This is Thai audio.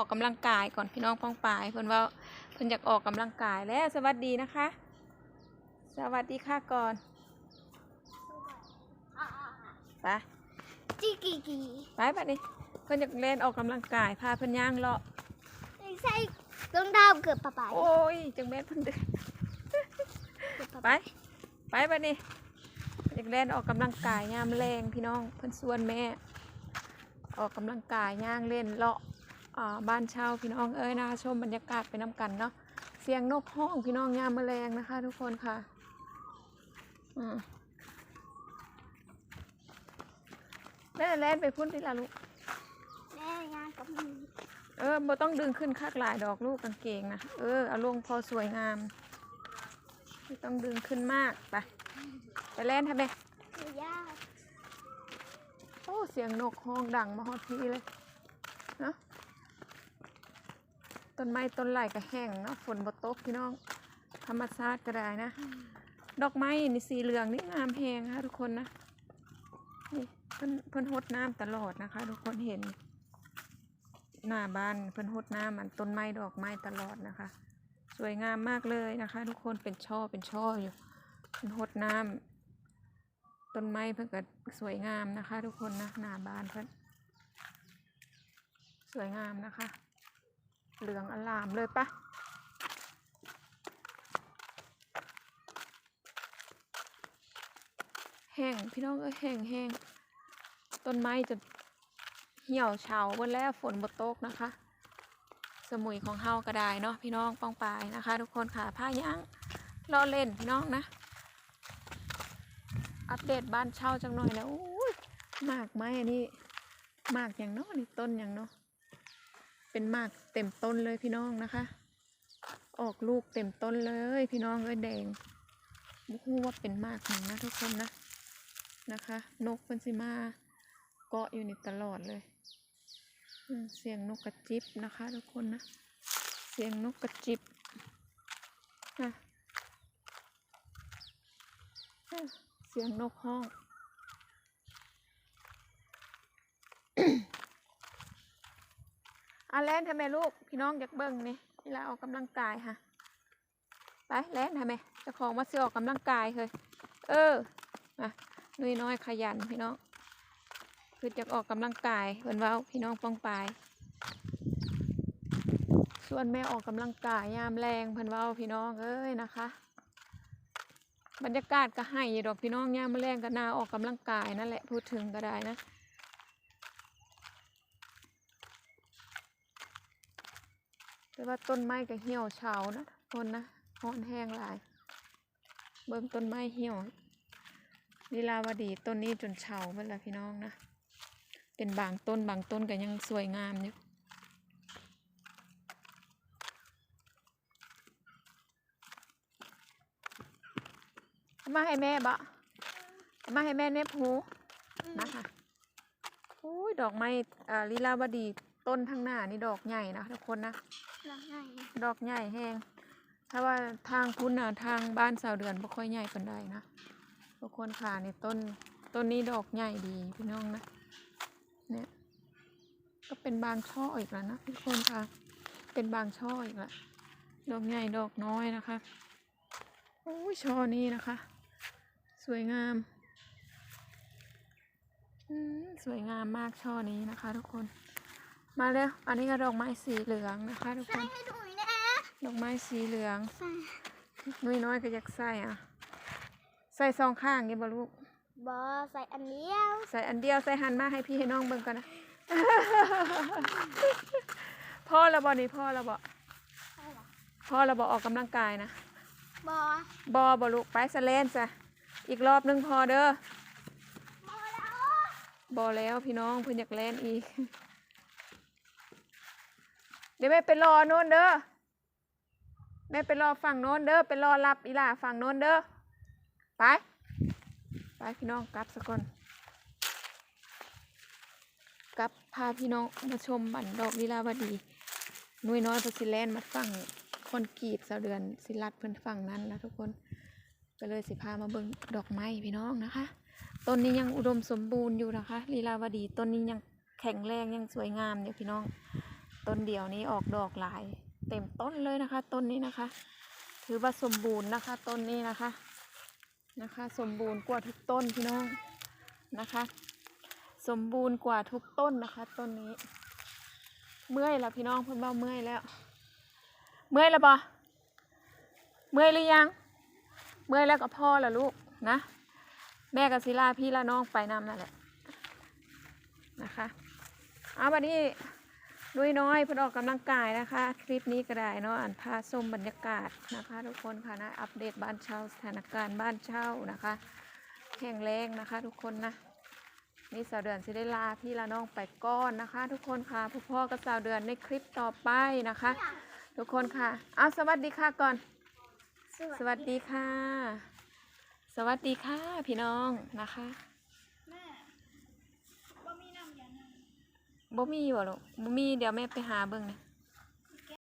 อกกำลังกายก่อนพี่น้องป้องปายเพิ่นว่าเพิ่นอยากออกกำลังกายแล้วสวัสดีนะคะ สวัสดีค่ะก่อนไปจีกีกีไปบัดนี้เพิ่นอยากเล่นออกกำลังกายพาเพิ่นย่างเลาะใส่รองเท้าเกือบปะปายโอ้ยจังแม่นเพิ่นเดินไปไปบัดนี้อยากเล่นออกกำลังกายยามแรงพี่น้องเพิ่นชวนแม่ออกกำลังกายย่างเล่นเลาะอ่า บ้านเช่าพี่น้องเอ้ยนะชมบรรยากาศไปน้ำกันเนาะเสียงนกห้องพี่น้องยามแมลงนะคะ ทุกคนค่ะอืมแม่แล่นไปพุ่นที่ละลูกแม่งานกับมือเออบ่ต้องดึงขึ้นคักหลายดอกลูกกางเกงนะเออเอาลงพอสวยงามไม่ต้องดึงขึ้นมากไปไปเล่นทำไมคือยากโอ้เสียงนกห้องดังมาฮอดพี่เลยเนาะ ต้นไม้ต้นไหลก็แห้งเนาะฝนบ่ตกพี่น้อง ธรรมชาติก็ได้นะ ดอกไม้นี่สีเหลืองนี่งามแพงนะคะทุกคนนะนี่เพิ่นเพิ่นหดน้ำตลอดนะคะ ทุกคนเห็น หน้าบ้านเพิ่นหดน้ำมันต้นไม้ดอกไม้ตลอดนะคะ สวยงามมากเลยนะคะ ทุกคนเป็นช่อเป็นช่ออยู่เพิ่นหดน้ำต้นไม้เพิ่นก็สวยงามนะคะ ทุกคนนะหน้าบ้านเพิ่นสวยงามนะคะ เหลืองอลามเลยปะแห้งพี่น้องเอ้ยแห้งแห้งต้นไม้จะเหี่ยวเฉาหมดแล้วฝนบดตกนะคะ สมุยของเฮาก็ได้เนาะพี่น้องป้องปายนะคะ ทุกคนค่ะผ้าย่างรอเล่นพี่น้องนะ อัปเดตบ้านเช่าจังหน่อยแล้วอุ้ยมากไหมอันนี้มากอย่างเนาะนี่ต้นอย่างเนาะ เป็นมากเต็มต้นเลยพี่น้องนะคะ ออกลูกเต็มต้นเลยพี่น้องเอ้ยแดงบุคูว่าเป็นมากหนึ่งนะทุกคนนะนะคะ นกมันสิมาเกาะอยู่นี่ตลอดเลย เสียงนกกระจิบนะคะ ทุกคนนะเสียงนกกระจิบเสียงนกห้อง อะ แล่นทำไมลูกพี่น้องอยากเบิ่งนี่นี่เวลาออกกำลังกายค่ะไปแล่นทำไมจะของมาเสือออกกำลังกายเคยเอออะนุยน้อยขยันพี่น้อง คือจะออกกำลังกายเพิ่นว้าพี่น้องป้องปายส่วนแม่ออกกำลังกายยามแรงเพิ่นว้าพี่น้องเอ้ยนะคะ บรรยากาศก็ให้ดอกพี่น้องยามแมลงก็นาออกกำลังกายนั่นแหละพูดถึงก็ได้นะ แต่ว่าต้นไม้ก็เหี่ยวเฉานะคนนะหอนแห้งหลาย เบิ่งต้นไม้เหี่ยวลีลาวดีต้นนี้จนเฉาเพิ่นละพี่น้องนะ เป็นบางต้นบางต้นก็ยังสวยงามอยู่มาให้แม่บะมาให้แม่เน็บหูนะคะอุ้ยดอกไม้อ่าลีลาวดี ต้นทางหน้านี่ดอกใหญ่นะทุกคนนะร้องไห้ดอกใหญ่แห้งถ้าว่าทางคุณน่ะทางบ้านสาวเดือนบ่ค่อยใหญ่ปานใดนะทุกคนค่ะในต้นต้นนี้ดอกใหญ่ดีพี่น้องนะ เนี่ย ก็เป็นบางช่ออีกแล้วนะทุกคนค่ะ เป็นบางช่ออีกแล้วดอกใหญ่ดอกน้อยนะคะโอ้ยช่อนี้นะคะ สวยงามอืมสวยงามมากช่อนี้นะคะ ทุกคน มาเร็วอันนี้ก็ดอกไม้สีเหลืองนะคะทุกคใส่น ให้ดูหน่อยนะดอกไม้สีเหลือง ใส่นุ้ยน้อยก็อยากใส่อะ ใส่สองข้างนี่บ่ลูก บอใส่อันเดียวใส่อันเดียวใส่หันมาให้พี่ให้น้องเบิ่งก่อนนะ พ่อระบอนี่พ่อระบอใช่หรอพ่อระบอออกกำลังกายนะบอบอบอลูกไปสะเลนซะอีกรอบหนึงพอเด้อบอแล้วบอแล้วพี่น้องเพิ่นอยากเล่นอีก เดี๋ยวแม่ไปรอโน่นเด้อแม่ไปรอฝั่งโน้นเด้อไปรอรับอีหล่าฝั่งโน้นเด้อไป ไปพี่น้องกลับสักก่อนกลับพาพี่น้องมาชมบันดอกลีลาวดีนุ้ยน้อยพนสิแลนมาฝั่งคนกรีตสาเดือนสิลัดเพิ่อนฝั่งนั้นนะทุกคนก็เลยสิพามาเบิ่งดอกไม้พี่น้องนะคะต้นนี้ยังอุดมสมบูรณ์อยู่นะคะลีลาวดีต้นนี้ยังแข็งแรงยังสวยงามอยู่ยพี่น้อง ต้นเดียวนี้ออกดอกหลาย เต็มต้นเลยนะคะ ต้นนี้นะคะ ถือว่าสมบูรณ์นะคะ ต้นนี้นะคะนะคะ สมบูรณ์กว่าทุกต้นพี่น้องนะคะ สมบูรณ์กว่าทุกต้นนะคะ ต้นนี้ เมื่อยแล้วพี่น้องเพิ่นเบ้าเมื่อยแล้ว เมื่อยแล้วปะเมื่อยหรือยัง เมื่อยแล้วก็พ่อแล้วลูกนะ แม่กับศิลาพี่ละน้องไปนำนั่นแหละนะคะเอาวันนี้ ลุยน้อยเพิ่นออกกำลังกายนะคะ คลิปนี้ก็ได้เนาะอันพาชมบรรยากาศนะคะ ทุกคนค่ะนะอัปเดตบ้านเช่าสถานการณ์บ้านเช่านะคะแข็งแรงนะคะ ทุกคนนะนี่สาวเดือนสิได้ลาพี่ละน้องไปก้อนนะคะ ทุกคนค่ะพ่อพ่อกับสาวเดือนในคลิปต่อไปนะคะ ทุกคนค่ะเอาสวัสดีค่ะก่อน สวัสดีค่ะ สวัสดีค่ะพี่น้องนะคะ แม่ บ่มีน้ำยาน้บ่มีบ่ลูกบ่มีเดี๋ยวแม่ไปหาเบิ่งนะ